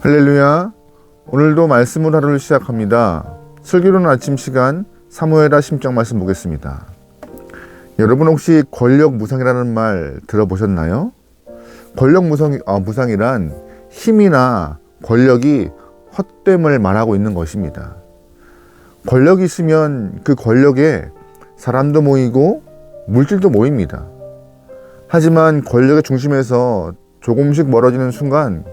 할렐루야. 오늘도 말씀으로 하루를 시작합니다. 슬기로운 아침 시간 사무엘하 심정 말씀 보겠습니다. 여러분 혹시 권력 무상이라는 말 들어보셨나요? 권력 무상, 어, 무상이란 힘이나 권력이 헛됨을 말하고 있는 것입니다. 권력이 있으면 그 권력에 사람도 모이고 물질도 모입니다. 하지만 권력의 중심에서 조금씩 멀어지는 순간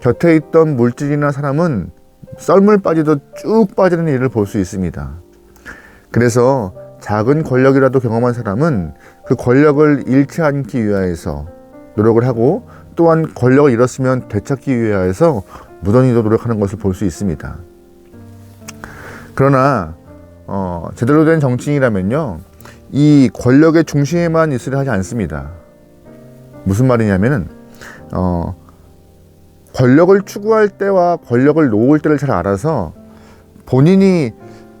곁에 있던 물질이나 사람은 썰물 빠지듯 쭉 빠지는 일을 볼 수 있습니다. 그래서 작은 권력이라도 경험한 사람은 그 권력을 잃지 않기 위하여서 노력을 하고 또한 권력을 잃었으면 되찾기 위하여서 무던히도 노력하는 것을 볼 수 있습니다. 그러나 어, 제대로 된 정치인이라면요, 이 권력의 중심에만 있으려 하지 않습니다. 무슨 말이냐면은 어, 권력을 추구할 때와 권력을 놓을 때를 잘 알아서 본인이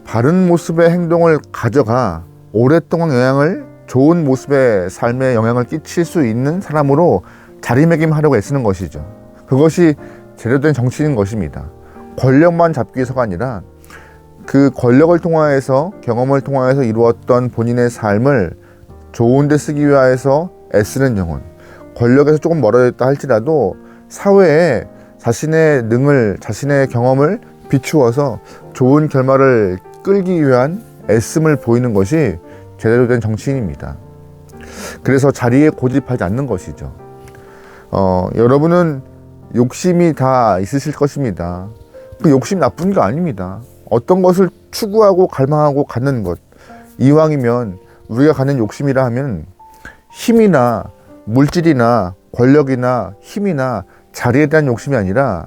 바른 모습의 행동을 가져가 오랫동안 영향을 좋은 모습의 삶에 영향을 끼칠 수 있는 사람으로 자리매김하려고 애쓰는 것이죠. 그것이 제대로 된 정치인 것입니다. 권력만 잡기 위해서가 아니라 그 권력을 통하여서 경험을 통하여서 이루었던 본인의 삶을 좋은 데 쓰기 위하여서 애쓰는 영혼. 권력에서 조금 멀어졌다 할지라도 사회에 자신의 능을, 자신의 경험을 비추어서 좋은 결말을 끌기 위한 애씀을 보이는 것이 제대로 된 정치인입니다. 그래서 자리에 고집하지 않는 것이죠. 어, 여러분은 욕심이 다 있으실 것입니다. 그 욕심 나쁜 게 아닙니다. 어떤 것을 추구하고 갈망하고 갖는 것. 이왕이면 우리가 갖는 욕심이라 하면 힘이나 물질이나 권력이나 힘이나 자리에 대한 욕심이 아니라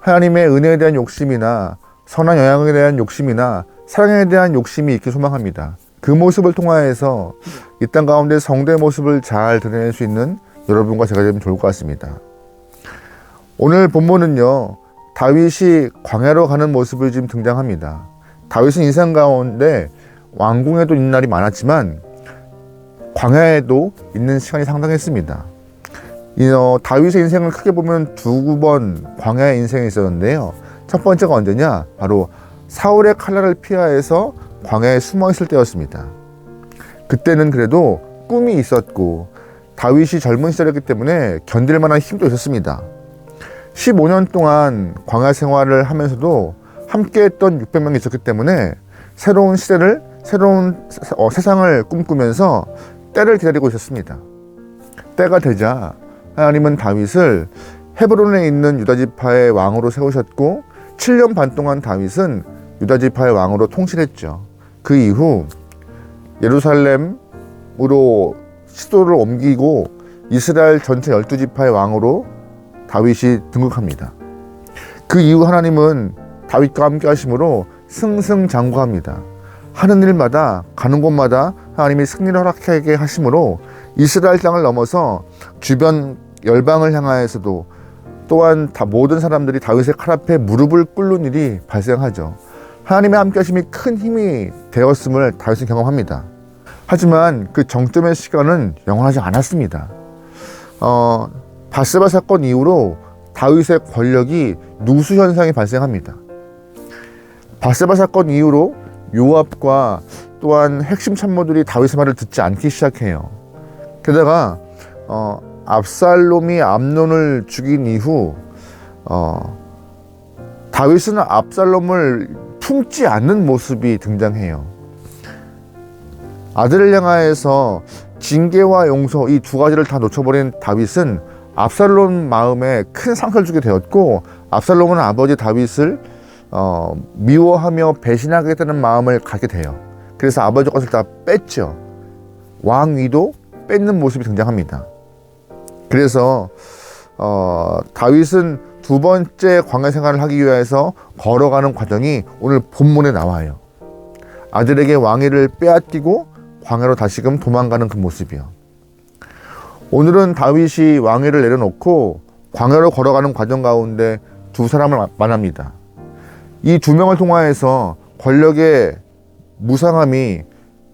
하나님의 은혜에 대한 욕심이나 선한 영향에 대한 욕심이나 사랑에 대한 욕심이 있기 소망합니다. 그 모습을 통하여서 이 땅 가운데 성도의 모습을 잘 드러낼 수 있는 여러분과 제가 되면 좋을 것 같습니다. 오늘 본문은요, 다윗이 광야로 가는 모습을 지금 등장합니다. 다윗은 인생 가운데 왕궁에도 있는 날이 많았지만 광야에도 있는 시간이 상당했습니다. 이, 어, 다윗의 인생을 크게 보면 두 번 광야의 인생이 있었는데요. 첫 번째가 언제냐? 바로 사울의 칼날을 피하여서 광야에 숨어 있을 때였습니다. 그때는 그래도 꿈이 있었고 다윗이 젊은 시절이었기 때문에 견딜 만한 힘도 있었습니다. 15년 동안 광야 생활을 하면서도 함께 했던 600명이 있었기 때문에 새로운 시대를 새로운 어, 세상을 꿈꾸면서 때를 기다리고 있었습니다. 때가 되자 하나님은 다윗을 헤브론에 있는 유다 지파의 왕으로 세우셨고 7년 반 동안 다윗은 유다 지파의 왕으로 통치했죠. 그 이후 예루살렘으로 시도를 옮기고 이스라엘 전체 12지파의 왕으로 다윗이 등극합니다. 그 이후 하나님은 다윗과 함께 하심으로 승승장구합니다. 하는 일마다 가는 곳마다 하나님이 승리를 허락하게 하심으로 이스라엘 땅을 넘어서 주변 열방을 향하여서도 또한 다 모든 사람들이 다윗의 칼 앞에 무릎을 꿇는 일이 발생하죠. 하나님의 함께 하심이 큰 힘이 되었음을 다윗은 경험합니다. 하지만 그 정점의 시간은 영원하지 않았습니다. 어, 바세바 사건 이후로 다윗의 권력이 누수 현상이 발생합니다. 바세바 사건 이후로 요압과 또한 핵심 참모들이 다윗의 말을 듣지 않기 시작해요. 게다가 어, 압살롬이 암논을 죽인 이후 어, 다윗은 압살롬을 품지 않는 모습이 등장해요. 아들을 향하여서 징계와 용서 이 두 가지를 다 놓쳐버린 다윗은 압살롬 마음에 큰 상처를 주게 되었고 압살롬은 아버지 다윗을 어, 미워하며 배신하겠다는 마음을 갖게 돼요. 그래서 아버지 것을 다 뺐죠. 왕위도 뺏는 모습이 등장합니다. 그래서 어, 다윗은 두 번째 광야 생활을 하기 위해서 걸어가는 과정이 오늘 본문에 나와요. 아들에게 왕위를 빼앗기고 광야로 다시금 도망가는 그 모습이요. 오늘은 다윗이 왕위를 내려놓고 광야로 걸어가는 과정 가운데 두 사람을 만납니다. 이 두 명을 통하여서 권력의 무상함이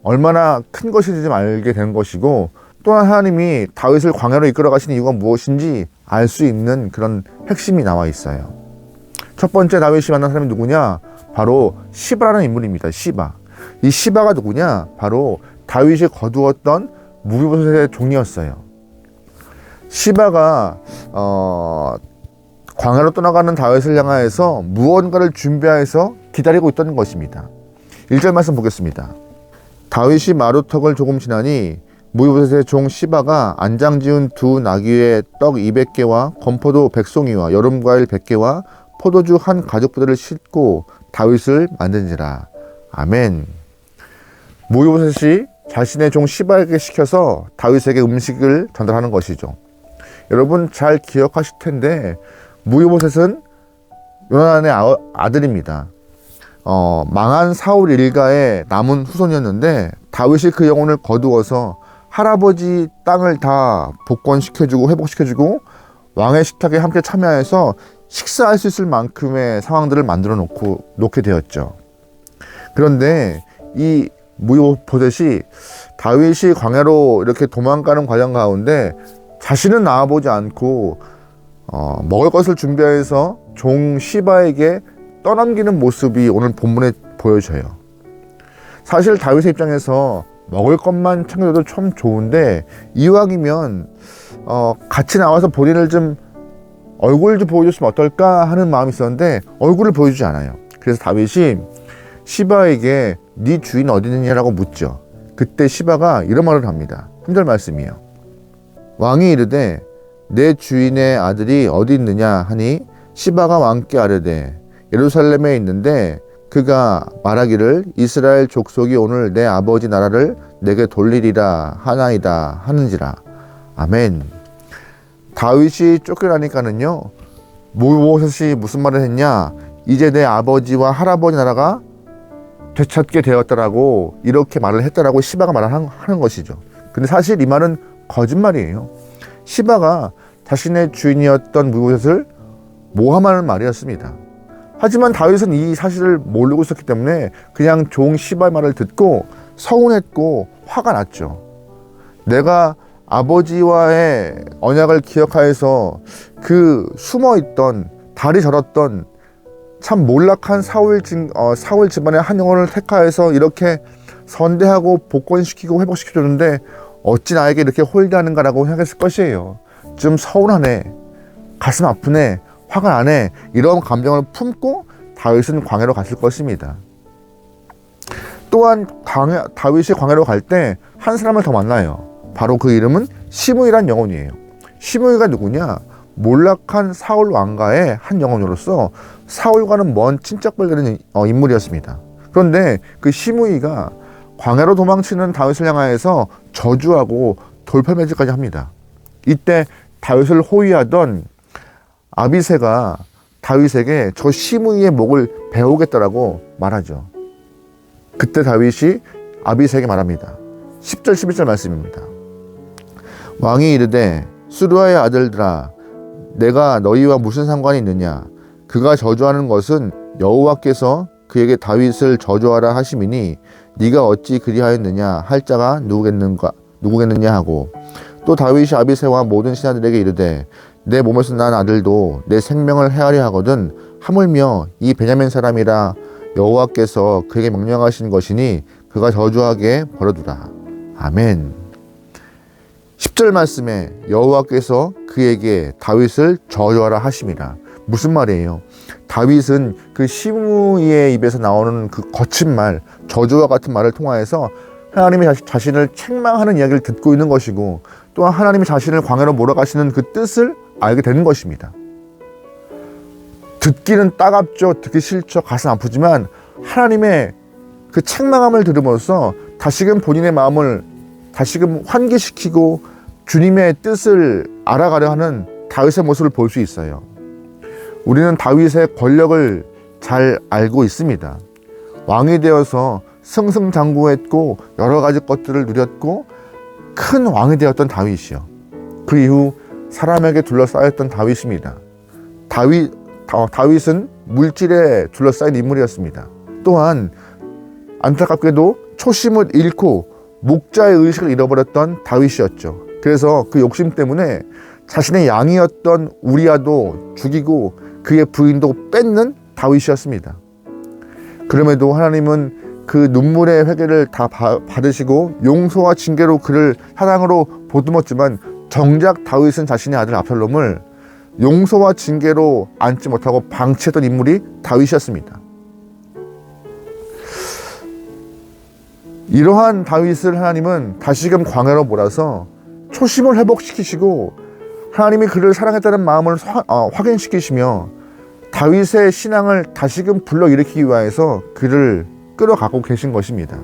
얼마나 큰 것인지 좀 알게 된 것이고 또한 하나님이 다윗을 광야로 이끌어 가신 이유가 무엇인지 알 수 있는 그런 핵심이 나와 있어요. 첫 번째 다윗이 만난 사람이 누구냐? 바로 시바라는 인물입니다. 시바. 이 시바가 누구냐? 바로 다윗이 거두었던 무비보셋의 종이었어요. 시바가 어, 광야로 떠나가는 다윗을 향하여서 무언가를 준비해서 기다리고 있던 것입니다. 1절 말씀 보겠습니다. 다윗이 마루턱을 조금 지나니 무비보셋의 종 시바가 안장 지은 두 나귀의 떡 200개와 건포도 100송이와 여름과일 100개와 포도주 한 가죽 부대를 싣고 다윗을 만든지라. 아멘. 무비보셋이 자신의 종 시바에게 시켜서 다윗에게 음식을 전달하는 것이죠. 여러분 잘 기억하실 텐데 무비보셋은 요나단의 아- 아들입니다. 어, 망한 사울 일가의 남은 후손이었는데 다윗이 그 영혼을 거두어서 할아버지 땅을 다 복권시켜주고 회복시켜주고 왕의 식탁에 함께 참여해서 식사할 수 있을 만큼의 상황들을 만들어 놓고 놓게 되었죠. 그런데 이 무효보셋이 다윗이 광야로 이렇게 도망가는 과정 가운데 자신은 나와보지 않고 어, 먹을 것을 준비해서 종 시바에게 떠넘기는 모습이 오늘 본문에 보여져요. 사실 다윗의 입장에서 먹을 것만 챙겨도 참 좋은데 이왕이면 어, 같이 나와서 본인을 좀 얼굴 좀 보여줬으면 어떨까 하는 마음이 있었는데 얼굴을 보여주지 않아요. 그래서 다윗이 시바에게 네 주인 어디 있느냐라고 묻죠. 그때 시바가 이런 말을 합니다. 3절 말씀이에요. 왕이 이르되 내 주인의 아들이 어디 있느냐 하니 시바가 왕께 아뢰되 예루살렘에 있는데 그가 말하기를 이스라엘 족속이 오늘 내 아버지 나라를 내게 돌리리라 하나이다 하는지라 아멘. 다윗이 쫓겨나니까는요 모세이 무슨 말을 했냐 이제 내 아버지와 할아버지 나라가 되찾게 되었다라고 이렇게 말을 했다라고 시바가 말을 한- 하는 것이죠. 근데 사실 이 말은 거짓말이에요. 시바가 자신의 주인이었던 무보셋을 모함하는 말이었습니다. 하지만 다윗은 이 사실을 모르고 있었기 때문에 그냥 종 시바의 말을 듣고 서운했고 화가 났죠. 내가 아버지와의 언약을 기억하여서 그 숨어 있던 다리 절었던 참 몰락한 사울 진, 어, 사울 집안의 한 영혼을 택하여서 이렇게 선대하고 복권시키고 회복시켜줬는데 어찌 나에게 이렇게 홀대하는가라고 생각했을 것이에요. 좀 서운하네, 가슴 아프네, 화가 나네 이런 감정을 품고 다윗은 광야로 갔을 것입니다. 또한 광야, 다윗이 광야로 갈 때 한 사람을 더 만나요. 바로 그 이름은 시므이란 영혼이에요. 시므이가 누구냐? 몰락한 사울 왕가의 한 영혼으로서 사울과는 먼 친척을 되는 어, 인물이었습니다. 그런데 그 시므이가 광야로 도망치는 다윗을 향하여서 저주하고 돌팔매질까지 합니다. 이때 다윗을 호위하던 아비세가 다윗에게 저 시므이의 목을 베오겠다라고 말하죠. 그때 다윗이 아비세에게 말합니다. 10절 11절 말씀입니다. 왕이 이르되 수루아의 아들들아 내가 너희와 무슨 상관이 있느냐 그가 저주하는 것은 여호와께서 그에게 다윗을 저주하라 하심이니 네가 어찌 그리하였느냐? 할 자가 누구겠는가 누구겠느냐 하고. 또 다윗이 아비세와 모든 신하들에게 이르되 내 몸에서 난 아들도 내 생명을 헤아려 하거든 하물며 이 베냐민 사람이라 여호와께서 그에게 명령하신 것이니 그가 저주하게 벌어두라. 아멘. 10절 말씀에 여호와께서 그에게 다윗을 저주하라 하심이라. 무슨 말이에요? 다윗은 그 시므이의 입에서 나오는 그 거친 말, 저주와 같은 말을 통하여서 하나님이 자시- 자신을 책망하는 이야기를 듣고 있는 것이고 또한 하나님이 자신을 광야로 몰아가시는 그 뜻을 알게 되는 것입니다. 듣기는 따갑죠, 듣기 싫죠, 가슴 아프지만 하나님의 그 책망함을 들음으로써 다시금 본인의 마음을 다시금 환기시키고 주님의 뜻을 알아가려 하는 다윗의 모습을 볼 수 있어요. 우리는 다윗의 권력을 잘 알고 있습니다. 왕이 되어서 승승장구했고 여러 가지 것들을 누렸고 큰 왕이 되었던 다윗이요. 그 이후 사람에게 둘러싸였던 다윗입니다. 다윗 다- 다윗은 물질에 둘러싸인 인물이었습니다. 또한 안타깝게도 초심을 잃고 목자의 의식을 잃어버렸던 다윗이었죠. 그래서 그 욕심 때문에 자신의 양이었던 우리아도 죽이고 그의 부인도 뺏는 다윗이었습니다. 그럼에도 하나님은 그 눈물의 회개를 다 바- 받으시고 용서와 징계로 그를 사랑으로 보듬었지만 정작 다윗은 자신의 아들 압살롬을 용서와 징계로 안지 못하고 방치했던 인물이 다윗이었습니다. 이러한 다윗을 하나님은 다시금 광야로 몰아서 초심을 회복시키시고 하나님이 그를 사랑했다는 마음을 화- 어, 확인시키시며 다윗의 신앙을 다시금 불러일으키기 위하여서 그를 끌어가고 계신 것입니다.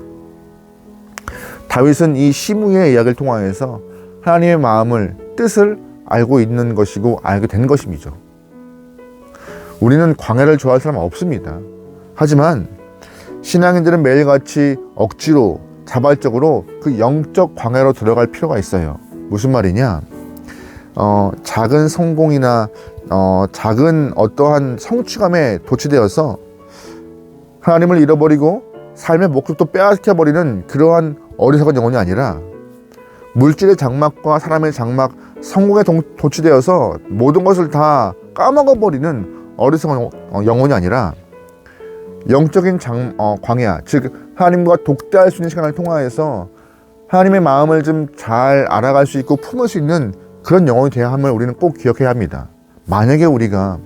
다윗은 이 시므의 이야기를 통하여서 하나님의 마음을 뜻을 알고 있는 것이고 알게 된 것입니다. 우리는 광야를 좋아할 사람 없습니다. 하지만 신앙인들은 매일같이 억지로 자발적으로 그 영적 광야로 들어갈 필요가 있어요. 무슨 말이냐? 어, 작은 성공이나 어, 작은 어떠한 성취감에 도취되어서 하나님을 잃어버리고 삶의 목적도 빼앗겨 버리는 그러한 어리석은 영혼이 아니라 물질의 장막과 사람의 장막, 성공에 동- 도취되어서 모든 것을 다 까먹어 버리는 어리석은 어, 영혼이 아니라 영적인 장, 어, 광야, 즉 하나님과 독대할 수 있는 시간을 통하여서 하나님의 마음을 좀 잘 알아갈 수 있고 품을 수 있는 그런 영혼이 되어야 함을 우리는 꼭 기억해야 합니다. 만약에 우리가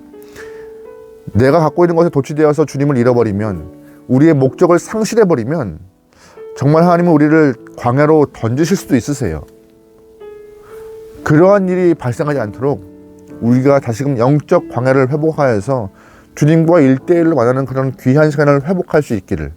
내가 갖고 있는 것에 도취되어서 주님을 잃어버리면 우리의 목적을 상실해 버리면 정말 하나님은 우리를 광야로 던지실 수도 있으세요. 그러한 일이 발생하지 않도록 우리가 다시금 영적 광야를 회복하여서 주님과 일대일로 만나는 그런 귀한 시간을 회복할 수 있기를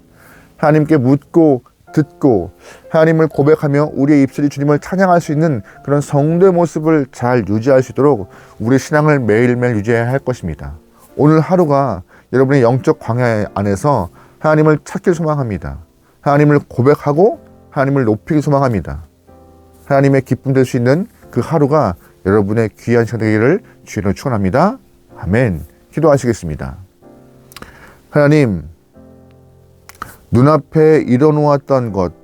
하나님께 묻고 듣고 하나님을 고백하며 우리의 입술이 주님을 찬양할 수 있는 그런 성도의 모습을 잘 유지할 수 있도록 우리의 신앙을 매일매일 유지해야 할 것입니다. 오늘 하루가 여러분의 영적 광야 안에서 하나님을 찾길 소망합니다. 하나님을 고백하고 하나님을 높이기 소망합니다. 하나님의 기쁨 될 수 있는 그 하루가 여러분의 귀한 시간 되기를 주의로 축원합니다. 아멘. 기도하시겠습니다. 하나님, 눈앞에 이뤄놓았던 것,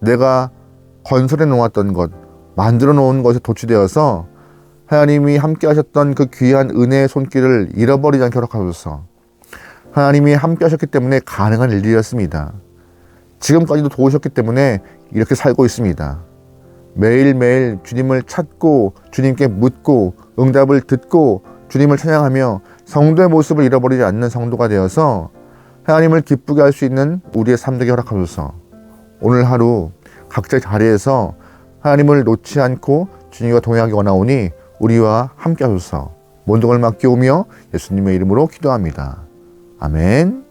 내가 건설해 놓았던 것, 만들어 놓은 것에 도취되어서 하나님이 함께 하셨던 그 귀한 은혜의 손길을 잃어버리지 않게 허락하소서. 하나님이 함께 하셨기 때문에 가능한 일이었습니다. 지금까지도 도우셨기 때문에 이렇게 살고 있습니다. 매일매일 주님을 찾고 주님께 묻고 응답을 듣고 주님을 찬양하며 성도의 모습을 잃어버리지 않는 성도가 되어서 하나님을 기쁘게 할 수 있는 우리의 삶 되게 허락하소서. 오늘 하루 각자의 자리에서 하나님을 놓지 않고 주님과 동행하기 원하오니 우리와 함께 하소서. 모든 걸 맡겨오며 예수님의 이름으로 기도합니다. 아멘.